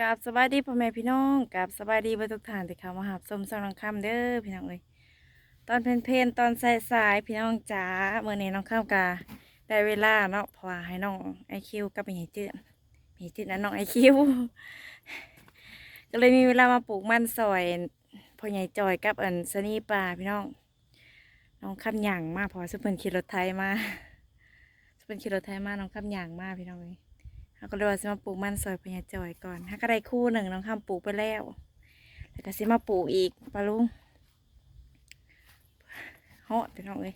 กับสบายดีพ่อแม่พี่น้องกับสบายดีบรรทุกท่านที่เขามาหาสมสังนังคำเด้อพี่น้องเอ้ยตอนเพลนเพนตอนสายสายพี่น้องจ๋าเมื่อนี้น้องข้ามกาได้เวลาเนาะพราะว่าให้น้องไอคิวกับแม่ใหญ่จืดแม่ใหญ่จืดนะน้องไอคิวก็เลยมีเวลามาปลูกมันซอยพ่อใหญ่จอยกับอันสนีป่าพี่น้อง น้องข้ามหย่างมากพอสุเพิ่นขี่รถไทยมาสุเพิ่นขี่รถไทยมาน้องข้ามหย่างมากพี่น้องเอ้ย เขาก็เลยว่าสิมาปลูกมันซอยพญาจอยก่อนถ้าก็ได้คู่หนึ่งน้องคำปลูกไปแล้ว แล้วก็สิมาปลูกอีกปลาลุงเหาะพี่น้องเลย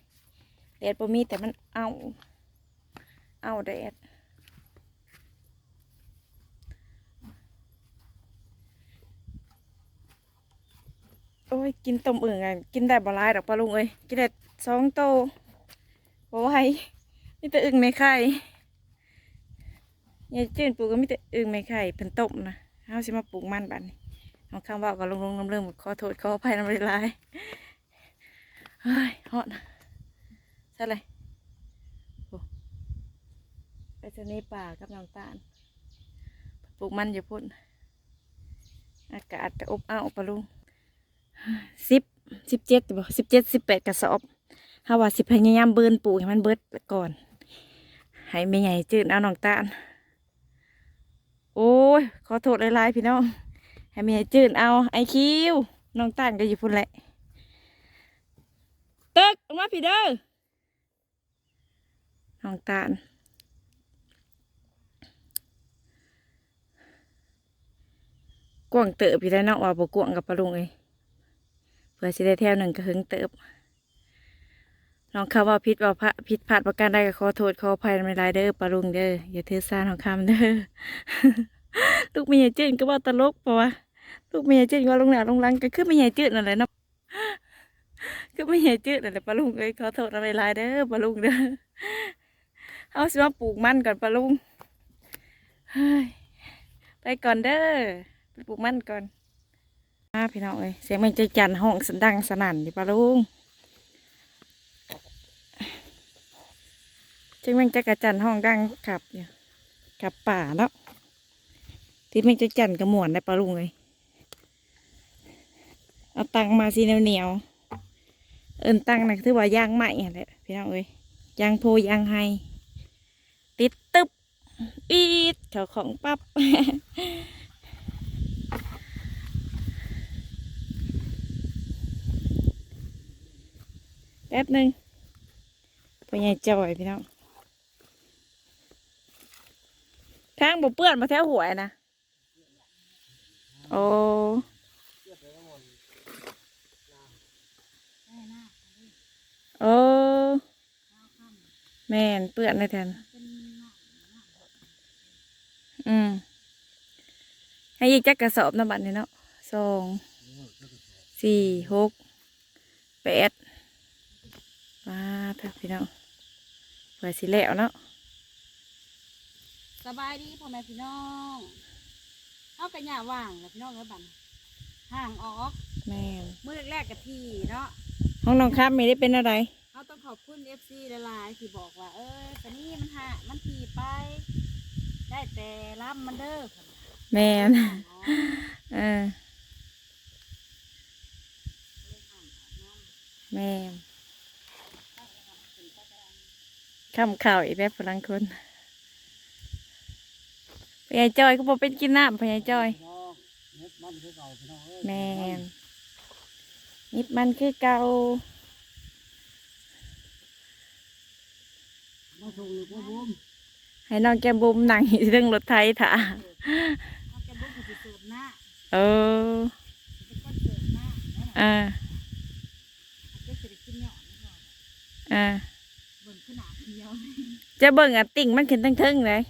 แดดบ่มีแต่มันเอาเอาแดดโอ้ยกินต้มอึ่งอะกินได้บ่ลายดอกปลาลุงเอ้ยกินได้สองโตบ่ไหวมีแต่อึ่งในไข่ ยายจืนปลูกก็มีแต่อึ่งไม่ไข่เพิ่นต้มนะเฮาสิมาปลูกมันบัดนี้น้องคำว่าก็ลงลงน้ำเรื่องขอโทษขออภัยน้ำลายเฮ้ยฮอตใช่เลยโอ้ไปจะในป่ากับน้ำตาลปลูกมันอยู่พุ่นอากาศจะอบอ้าวปะลุงสิบสิบเจ็ดบ่สิบเจ็ดสิบแปดกระสอบฮาว่าสิพยายามเบิร์นปลูกให้มันเบิดก่อน ให้แม่ใหญ่จืดเอาน้องตาล โอ้ย ขอโทษหลายๆพี่น้อง ให้แม่จืดเอาไอคิว น้องตานก็อยู่พุ่นแหละตึกออกมาพี่เด้อ น้องตาลกวงเติบพี่ได้นาะว่าบ่กวงกับปลาลุงเอ้ยเพื่อสิได้แถวหนึ่งก็หึงเติบ น้องคำว่าพิษว่าพระพิษพลาดประการใดก็ขอโทษขออภัยไม่ไรเด้อปลาลุงเด้ออย่าถือสาน้องคำเด้อลูกเมียเจืดก็ว่าตลกเพราะว่าลูกเมียเจืดก็ว่าลงหนาลงหลังก็คือเมียจืดนั่นแหละเนาะคือเมียจืดนั่นแหละปลาลุงเอ้ยขอโทษอะไรหลายเด้อปลาลุงเด้อเอาสิมาปลูกมันก่อนปลาลุงไปก่อนเด้อไปปลูกมันก่อนมาพี่น้องเอ้ยเสียงมันใจจันห้องสันดังสนั่นดิปลาลุง จึงแมงจักระจันห้องดังขับอยู่ขับป่าเนาะที่แมงจักรจันกระหมวนได้ปลาลุงเลยเอาตังมาสีเหนียวเหนียวเอินตังนะคือว่ายางใหม่แหละพี่น้องเอ้ยยางโพยางไฮติดตึบอีดเขาของปั๊บแป๊บหนึ่งพ่อใหญ่จอยพี่น้อง ทงบ่เปื้อนมาแถวหวยนะโอ้โอ้แม่นเปื้อนเลยแทนอืมให้อีกจักกระสอบน้ำบัตรนี่เนาะสองสี่หกแปดมาเถอะพี่น้องเผื่อสิแล้วเนาะ สบายดีพ่อแม่พี่น้องเอากระหย่าว่างแล้วพี่น้องเอ้ยบันห่างออกแม่นมือแรกๆกับทีเนาะห้องน้องครับไม่ได้เป็นอะไรเขาต้องขอบคุณเอฟซีละลายๆที่บอกว่า เออตอนนี้มันหามันทีไป ได้แต่รับมันเด้อแม่นอ๋อ เออแม่นคำข่าวอีกแบบพลังคน พญายจอยก็บอกเป็นกินน้ำพญายจอยแม่นนิดมันคือเก่ามาส่งเลยพ่อบุ้มให้น้องแก้มบุมหนังอยู่เรื่องรถไทยถ่าเขาจะบุ้มเขาจะเสิร์ฟหน้าเออเขาจะก้นเสิร์ฟหน้าแล้วอ่าเขาจะเสร็จกินเหยาะนะพ่ออ่าเบิ่งขนาดเดียวจะเบิ่งอะติ่งมันขึ้นทั้งเทิงเลย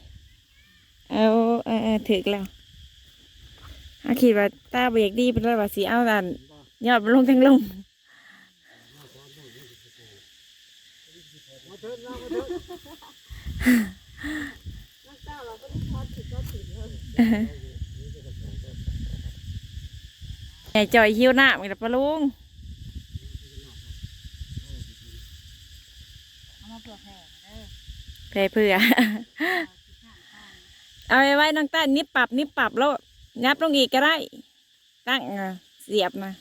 เอาเออเออถึกแล้วอาคิดว่าตาเบียกดีเป็นไรว่าสีเอาดันยอดมันลงทั้งลงนักเจ้าเราก็ต้องทอดผิดก็ผิดเลยใหญ่จอยหิวหน้ามีแต่ปลาลุงเอามาเผื่อแผ่เด้อเพเพื่อ เอาสิข้างข้างเอาไว้ไว้น้องต้านิบปรับนิบปรับแล้วยับลงอีกก็ได้ ตั้งอะเสียบนะ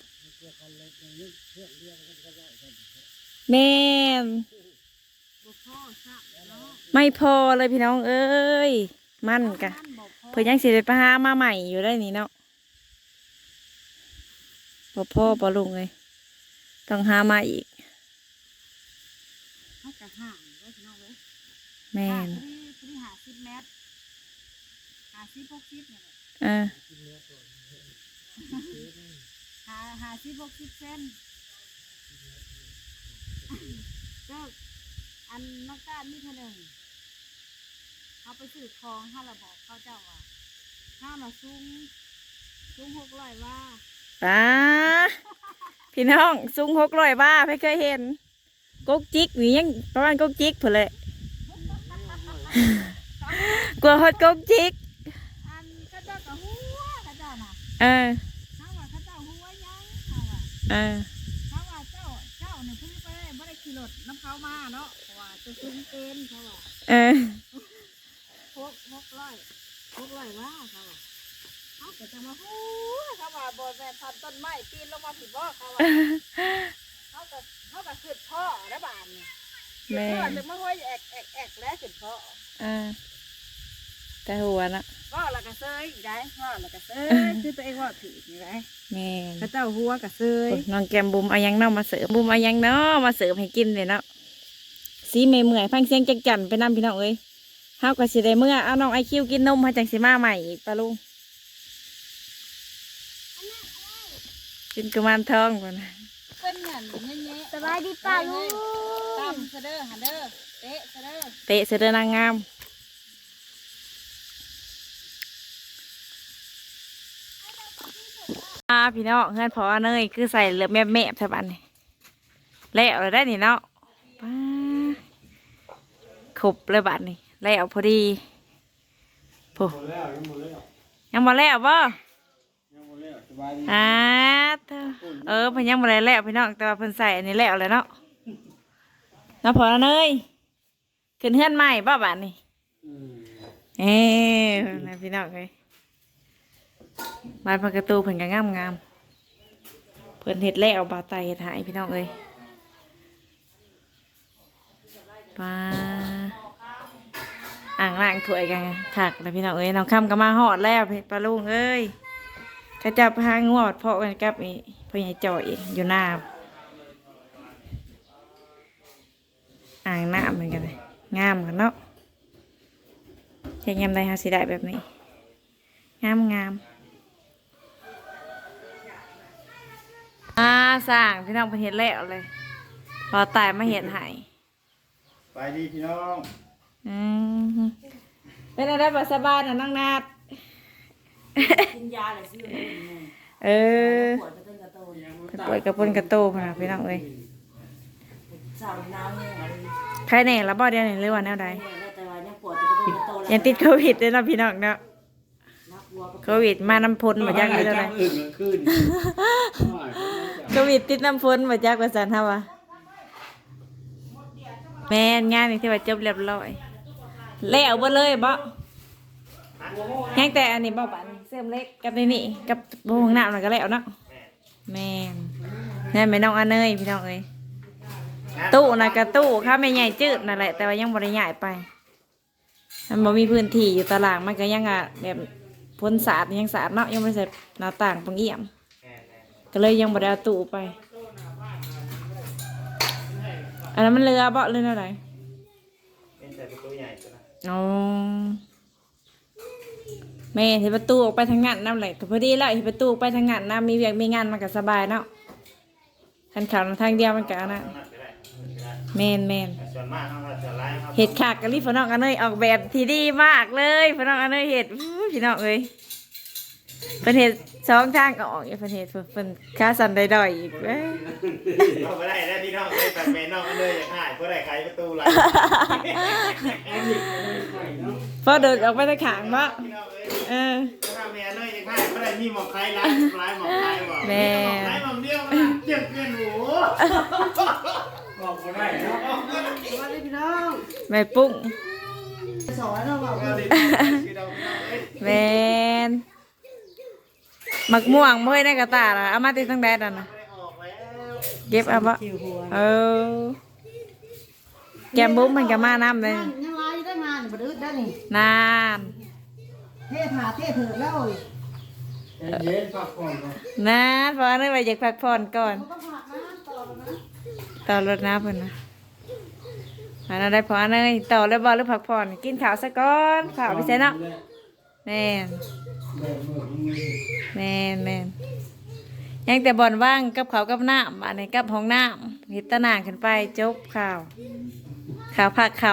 แม่นบ่พ่อซักเนาะไม่พอเลยพี่น้องเอ้ย มันกะมันบ่พอเพิ่นยังสิได้ไปหามาใหม่อยู่ได้นี่เนาะบ่พ่อบ่ลุงเลยต้องหามาอีกเขาจะห่างไว้พี่น้องเว้ยแม่ ห่าง น พอดีพอดีหาสิบเมตรหา สิบหกสิบเนี่ยแหละอ่าหาหาสิบหกสิบเซนเจ้าอันนักการนี่เท่านึงเขาไปซื้อทองห้าระบอกเขาเจ้าว่าห้ามาซุ้งซุ้งหกร้อยว่าป้าพี่น้องสูงหกร้อยบ้าไม่เคยเห็นกกจิกนี่ยังประมาณกกจิกเผื่อเลยกลัวฮอดกกจิก อันเขาเจ้ากับหัวเขา เจ้าน่ะเออเขาว่าเขาเจ้าหัวยังเขาว่าเออเขาว่าเจ้าเจ้าเนี่ยเพิ่งไปไม่ได้ขี่รถน้ำเขามาเนาะเพราะว่าจะซุ้งเต็นเขาว่าเออหกหกร้อยหกร้อยว่าเขาว่าเขาก็จะมาหูเขาว่าบนแม่นพันต้นไม้ปีนลงมาผิดบ่เขาว่าเขาก็เขาก็ขึ้นพ่อแล้วบานนี่แม่เพื่อนจะมาห้อยแอกแอกแอกแล้วขึ้นพ่อเออ แต่หัวนะว่าและกระเซยอีกได้ว่าและกระเซยคือตัวเองว่าผิดนี่ได้แม่นพระเจ้าหัวกระเซยโอ้ยน้องแกมบุมเอายังเนาะมาเสริมบุมเอายังเนาะมาเสริมให้กินเลยเนาะสีเมื่อยเมื่อยๆพังเสียงจักจันไปนํพี่น้องเอ้ยเฮาก็สิได้เมื่อเอาน้องไอคิวกินนมให้จังสิมาใหม่อีกปะลุงกินกุมารทองก่อนนะเป็นเงินเงี้ยสบายดีป่าลุงตามเสดอหันเด้อเตะเสดอเตะเสด็จนางงามอ่า พี่น้องเฮือนพอเนยคือใส่เหลือแม่แม่ๆเท่าบันนี่แล้วเลยได้นี่เนาะป้าขบเลยบัดนี่แล้วพอดีโผหมดแล้วยังหมดแล้วยังมาแล้วบ่ยังหมดแล้วสบายดีอ่าเด้อเออเพิ่นยังบ่ได้แล้วพี่น้องแต่ว่าเพิ่นใส่อันนี้แล้วเลยเนาะเนาะพอเนยขึ้นเฮือนใหม่บ่บัดนี่อืมเอ้นะพี่น้องเลย บานพักกระตูเพิ่นก็งามงามเพิ่นเฮ็ดแล้วบาไตเฮ็ดหายพี่น้องเอ้ยปลาอ่างล่างถ้วยกันถักแล้วพี่น้องเอ้ยน้องคำก็มาหอดแล้วปลาลุงเอ้ยเขาจะพางวดเพาะกันกับไอ้พ่อใหญ่จ่อยอยู่หน้าอ่างน้ำเหมือนกันเลยงามกันเนาะเฮ็ดยามใดหาสิได้แบบนี้ งามงามอ่า สร้างพี่น้องเพิ่นเฮ็ดแล้วเลยรอตายมาเฮ็ดให้สบายดีพี่น้องอืมเป็นอะไรบ่สบายน่ะน้องนาดกินยาเลยซื้อเลยเออปวดกระตุ้นกระตุ้นเพิ่นป่วยกับปนกระโตพุ่นน่ะพี่น้องเอ้ยสาวน้ำเนี่ยอะไรใครแน่ละบ่เดี๋ยวนี้หรือว่าแนวใดเนี่ยแต่ว่ายังปวดกระตุ้นกระตุ้นยังติดโควิดเด้อเนาะพี่น้องเนาะนักวัวก็โควิดมาน้ำพ้นบ่จักเลยเท่าไหร่จับอื่นมันขึ้น โควิดติดน้ำฝนมาจากว่าสันฮะวะแม่นงานนี่ที่ว่าจบเรียบร้อยแล้วบ่เลยบ่แห้งแต่อันนี้บ่ปันเสริมเล็กกับนี่นี่กับบ่ห้องน้ำนั่นก็แล้วเนาะแม่นนั่นแม่น้องอันเนยพี่น้องเอ้ยตู้นะก็ตู้ข้าแม่ใหญ่จืดนั่นแหละ แต่ว่ายังบ่ได้ย้ายไป มันบ่มีพื้นที่อยู่ตารางมันก็ยังอะแบบพ้นสาดยังสาดเนาะยังบ่ได้ใส่หน้าต่างปังเอี่ยม ก็เลยยังบ่ได้เอาตู้ไป อันนั้นมันเรือเบาะเรืออะไรเป็นแต่ประตูใหญ่ตัวนะอ๋อแม่เห็นประตูออกไปทางงานน้ำไหลก็พอดีแล้วเห็นประตูออกไปทางงานน้ำมีเวียกมีงานมันก็สบายเนาะคันเขาทางเดียวมันก็อันนะต้องนัดไปได้ไปได้แมนแมนแต่ส่วนมากเขาก็จะไล่ครับเห็ดขากกะลิฟน้องอันเนยออกแบบที่ดีมากเลยพน้องอันเนยเห็ดอู้พี่น้องเอ้ย เป็นเห็ดสองทางก็ออกอยู่เป็นเห็ดเพิ่นค่าสันได้ดอยอีกเว้ยเราไปได้ได้พี่น้องเลยแต่แม่น้องก็เลยอยากหายเพื่อได้ใครประตูไล่พอเดินออกไปทางขางบ่พี่น้องเลยเออถ้าแม่น้อยอยากหายเพื่อได้มีหมอกใครไล่ไล่หมอกใครบอกแม่หมอกใครหมอกเดียวมันเจียงเกินหูบอกบ่ได้เนาะสวัสดีพี่น้องแม่ปุ้งสอนเราบอกก็ดีคือเราพี่น้องเอ้ยแมน หมักม่วงเมื่อยในกระตาละเอามาติดตั้งแดดอะนะไม่ออกแล้วเก็บเอาปะคิวหัวเออแกมบุ้มมันก็มาน้ำเลยยังไล่ได้งานบ่ดื้อได้นี่นานเทถาเทเถิดแล้วเอ้ยเย็นๆพักผ่อนก่อนนานเพราะนึกว่าอยากพักผ่อนก่อนต้องผักนะต่อแล้วนะต่อรถน้ำเพิ่นนะอันนั้นได้พอเนยต่อแล้วบอหรือพักผ่อนกินข้าวซะก่อนข้าวไปใส่เนาะแม่น แมนแมนแม่นยังแต่บ่อนว่างกับเขากับน้ำอันนี้กับห้องน้ำเฮ็ดตะนางขึ้นไปจบข่าว ข่าวภาคค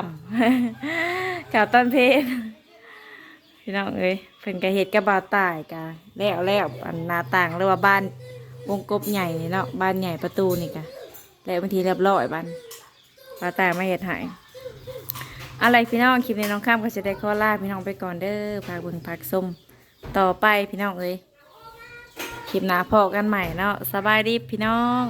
ำข่าวตอนเพลพี่น้องเอ้ยเพิ่นก็เฮ็ดกับบ่าตายกะแล้วแล้วอันหน้าต่างหรือว่าบ้านวงกบใหญ่นี่เนาะบ้านใหญ่ประตูนี่กะแล้วบางทีเรียบร้อยบ้านบาวตายมาเฮ็ดให้อะไรพี่น้องคลิปนี้น้องข้ามก็จะได้ขอลาพี่น้องไปก่อนเด้อพากบิ่งพักส้ม ต่อไปพี่น้องเอ้ยคลิปหน้าพอกันใหม่เนาะสบายดีพี่น้อง